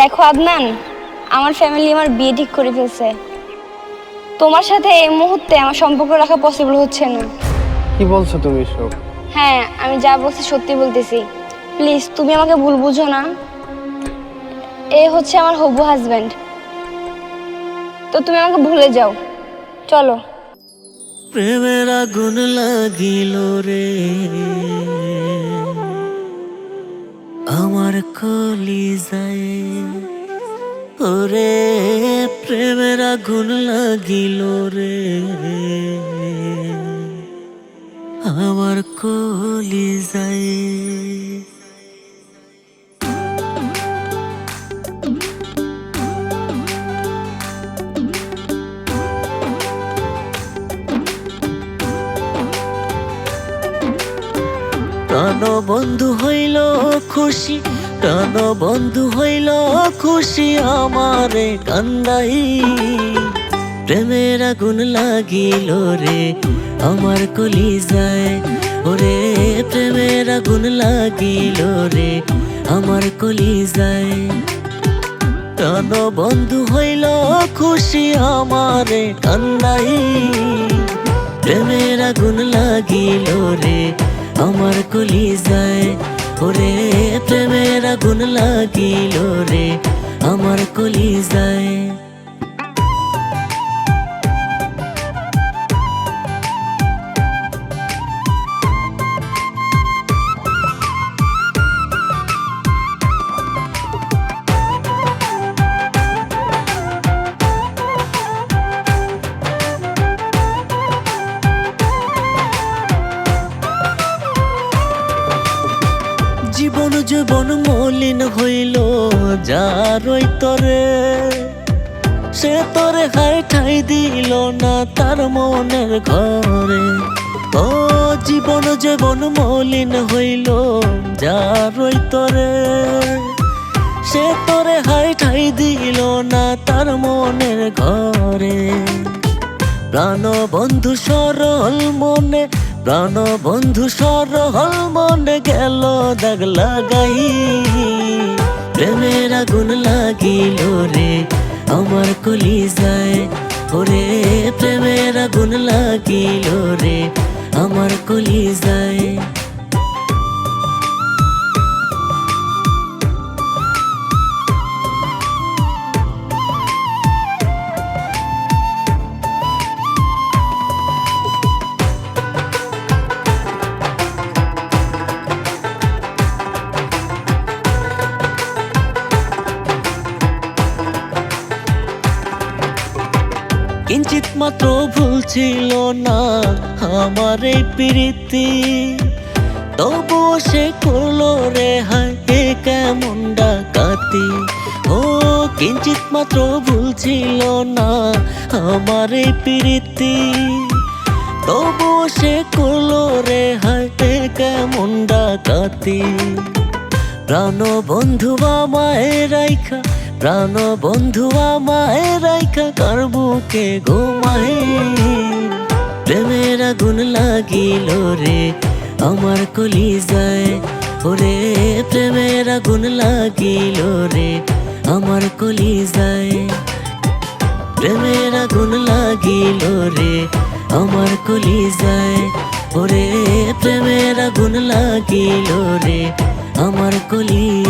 দেখো আদনান আমার ফ্যামিলি আমার বিয়ে ঠিক করে ফেলছে। তোমার সাথে এই মুহূর্তে আমার সম্পর্ক রাখা পসিবল হচ্ছে না। কি বলছো তুমি এসব? হ্যাঁ আমি যা বলছি সত্যি বলতেছি। প্লিজ তুমি আমাকে ভুল বুঝো না। এ হচ্ছে আমার হবু হাজব্যান্ড তো তুমি আমাকে ভুলে যাও। চলো। প্রেমের আগুন লাগিল রে। আমার কলি যায় ওরে প্রেমের আগুন লাগিল রে। আমার কলি যায় প্রাণ বন্ধু হইল খুশি, প্রাণ বন্ধু হইল খুশি আমারে কান্দাই। প্রেমের আগুন লাগিল রে, আমার কলি যায় ওরে, প্রেমের আগুন লাগিল রে, আমার কলি যায় প্রাণ বন্ধু হইল খুশি আমারে কান্দাই। প্রেমের আগুন লাগিল রে আমার কলি যায় ওরে প্রেমের আগুন লাগিল রে আমার কলি যায় জীবন জীবন মলিন হইল, যারই তরে সে তোরে হাই ঠাই দিল না তার মনের ঘরে। ও জীবন জীবন মলিন হইল, যারই তরে সে তোরে হাই ঠাই দিল না তার মনের ঘরে। প্রাণ বন্ধু সরল মনে প্রাণ বন্ধু সরল মনে গেল দাগ লাগাই। প্রেমের আগুন লাগিল রে, আমার কলি যায় ওরে, প্রেমের আগুন লাগিল রে, আমার কলি যায় কিঞ্চিত মাত্র ভুল ছিল না আমার এই প্রীতি। তবু সে করল রে এ কেমন ডাকাতি। ও কিঞ্চিত মাত্র ভুল ছিল না আমার এই প্রীতি। তবু সে করল রে এ কেমন ডাকাতি। প্রাণ বন্ধু আমায় রাইখা প্রাণ বন্ধু আমায় রাইখা কার বুকে ঘুমায়? প্রেমের আগুন লাগিল রে, আমার কলি যায় ওরে, প্রেমের আগুন লাগিল রে, আমার কলি যায় প্রেমের আগুন লাগিল রে, আমার কলি যায় ওরে, প্রেমের আগুন লাগিল রে, আমার কলি